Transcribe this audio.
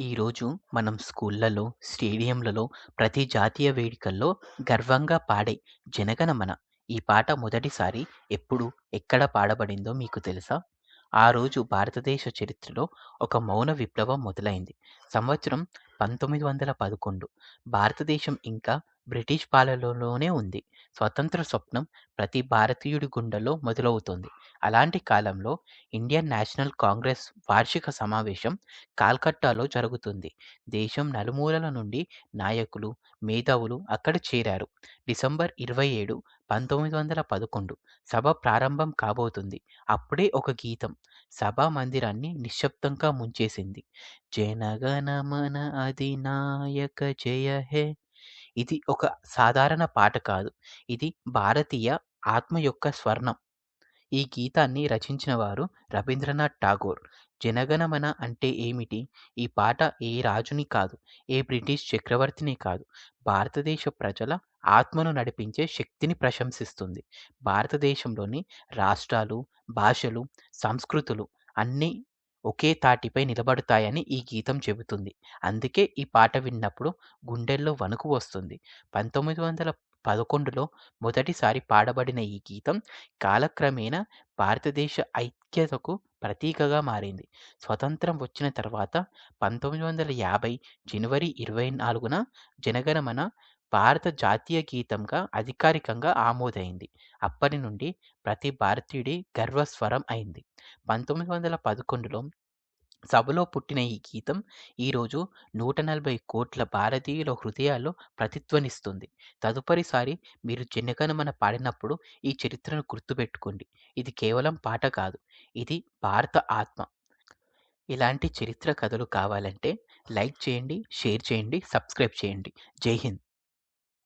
ఈరోజు మనం స్కూళ్ళలో, స్టేడియంలలో, ప్రతి జాతీయ వేడుకల్లో గర్వంగా పాడే 'జనగణమన' ఈ పాట మొదటిసారి ఎప్పుడు, ఎక్కడ పాడబడిందో మీకు తెలుసా? ఆ రోజు భారతదేశ చరిత్రలో ఒక మౌన విప్లవం మొదలైంది. సంవత్సరం 1911 భారతదేశం ఇంకా బ్రిటిష్ పాలనలోనే ఉంది. స్వతంత్ర స్వప్నం ప్రతి భారతీయుడి గుండెల్లో మొదలవుతోంది. అలాంటి కాలంలో ఇండియన్ నేషనల్ కాంగ్రెస్ వార్షిక సమావేశం కలకత్తాలో జరుగుతుంది. దేశం నలుమూలల నుండి నాయకులు, మేధావులు అక్కడ చేరారు. డిసెంబర్ ఇరవై ఏడు, పంతొమ్మిది వందల పదకొండు సభ ప్రారంభం కాబోతుంది. అప్పుడే ఒక గీతం సభా మందిరాన్ని నిశ్శబ్దంగా ముంచేసింది. జనగణమన అధినాయక జయ హే ఇది ఒక సాధారణ పాట కాదు. ఇది భారతీయ ఆత్మ యొక్క స్వర్ణం. ఈ గీతాన్ని రచించిన వారు రవీంద్రనాథ్ ఠాగూర్. జనగణమన అంటే ఏమిటి? ఈ పాట ఏ రాజుని కాదు, ఏ బ్రిటిష్ చక్రవర్తిని కాదు, భారతదేశ ప్రజల ఆత్మను నడిపించే శక్తిని ప్రశంసిస్తుంది. భారతదేశంలోని రాష్ట్రాలు, భాషలు, సంస్కృతులు అన్నీ ఒకే తాటిపై నిలబడతాయని ఈ గీతం చెబుతుంది. అందుకే ఈ పాట విన్నప్పుడు గుండెల్లో వణుకు వస్తుంది. పంతొమ్మిది వందల పదకొండులో మొదటిసారి పాడబడిన ఈ గీతం కాలక్రమేణా భారతదేశ ఐ ఐక్యతకు ప్రతీకగా మారింది. స్వతంత్రం వచ్చిన తర్వాత పంతొమ్మిది వందల యాభై జనవరి ఇరవై నాలుగున జనగణమన భారత జాతీయ గీతంగా అధికారికంగా ఆమోదైంది. అప్పటి నుండి ప్రతి భారతీయుడి గర్వస్వరం అయింది. పంతొమ్మిది వందల పదకొండులో సభలో పుట్టిన ఈ గీతం ఈరోజు నూట నలభై కోట్ల భారతీయుల హృదయాల్లో ప్రతిధ్వనిస్తుంది. తదుపరిసారి మీరు జనగణమన పాడినప్పుడు ఈ చరిత్రను గుర్తుపెట్టుకోండి. ఇది కేవలం పాట కాదు, ఇది భారత ఆత్మ. ఇలాంటి చరిత్ర కథలు కావాలంటే లైక్ చేయండి, షేర్ చేయండి, సబ్స్క్రైబ్ చేయండి. జై హింద్.